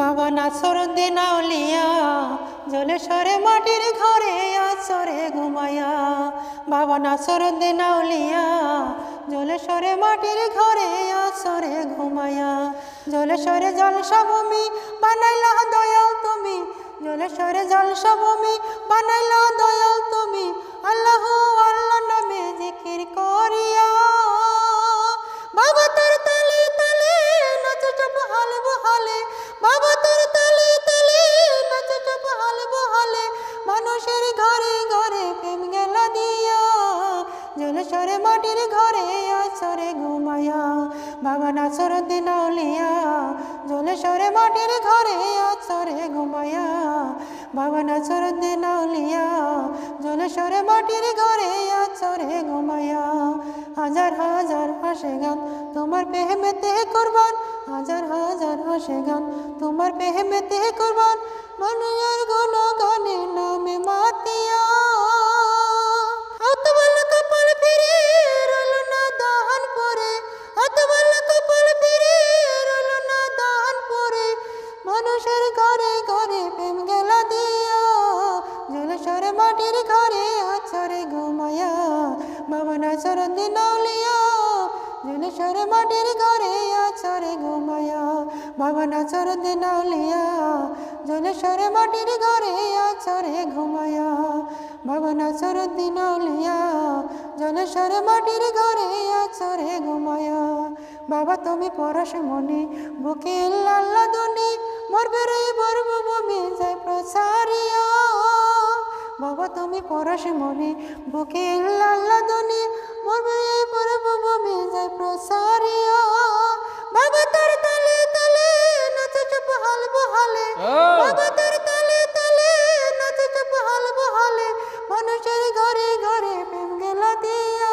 বাবা নাসর দিন আউলিয়া জলেশ্বরে মাটির ঘরে আসরে ঘুমায়া বাবা নাসর দিন আউলিয়া জলেশ্বরে মাটির ঘরে আসরে ঘুমায়া জলেশ্বরে জলসা ভূমি বানাইলা দয়াল তুমি জলেশ্বরে জলসা ভূমি বানাইলা দয়াল তুমি। আল্লাহ আল্লাহ নামে জিকির করিয়া জলেশ্বরে মাটির ঘরে আসরে ঘুমায়া বাবা নাচর দিন আউলিয়া, জলেশ্বরে মাটির ঘরে আসরে ঘুমায়া বাবা নাচর দিন আউলিয়া, জলেশ্বরে মাটির ঘরে আসরে ঘুমায়া হাজার হাজার হাসে গান, তোমার পেহমেতে করবান। হাজার হাজার হাসে গান, তোমার পেহমেতে করবান। মানুষের গুণ গানে নামে ঘরে ঘরে প্রেম গেলা দিয়া। জলসরে মাটির ঘরে আছরে ঘুমায়া বাবা নাচর দিন আউলিয়া জলসরে মাটির ঘরে আছরে ঘুমায়া বাবা নাচর দিন আউলিয়া জলসরে মাটির ঘরে আছরে ঘুমায়া বাবা নাচর দিন আউলিয়া জলসরে মাটির ঘরে আছরে ঘুমায়া বাবা তুমি পরশ মনি, বুকে লাল্লা দনি পরশ মনি। বুকে লাল্লা দনি মরবে রে বর্ব ভূমি যায় প্রসারিয়া। বাবা তোর তালে তালে নাচ চুপ হাল বহালে। বাবা তোর তালে তালে নাচ চুপ হাল বহালে। মানুষের ঘরে ঘরে প্রেম গেলা দিয়া।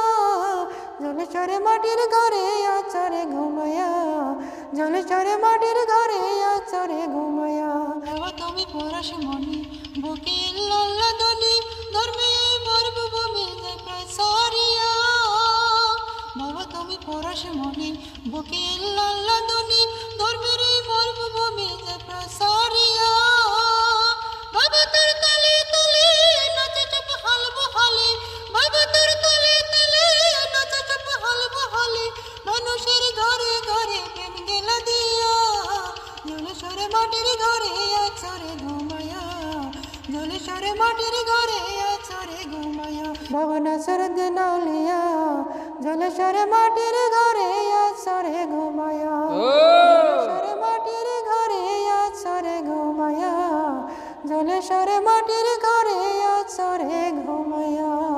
জলেশ্বরে মাটির ঘরে আচরে ঘুমায়া। জলেশ্বরে মাটির ঘরে আচরে ঘুমায়া। তুমি পরশ মনি। বুকে লাল্লা মনি বুকে লাল্লা দনি চপ হাল বহালে বাবা তোর তালে মানুষের ঘরে ঘরে প্রেম গেলা দিয়া। জলেশ্বরে মাটির ঘরে আছরে ঘুমায়া, জলেশ্বরে মাটির ঘরে নাসর দিনালিয়া জলেশ্বরে মাটির ঘরে আছরে ঘুমায়া মাটির ঘরে আছরে ঘুমায়া জলেশ্বরে মাটির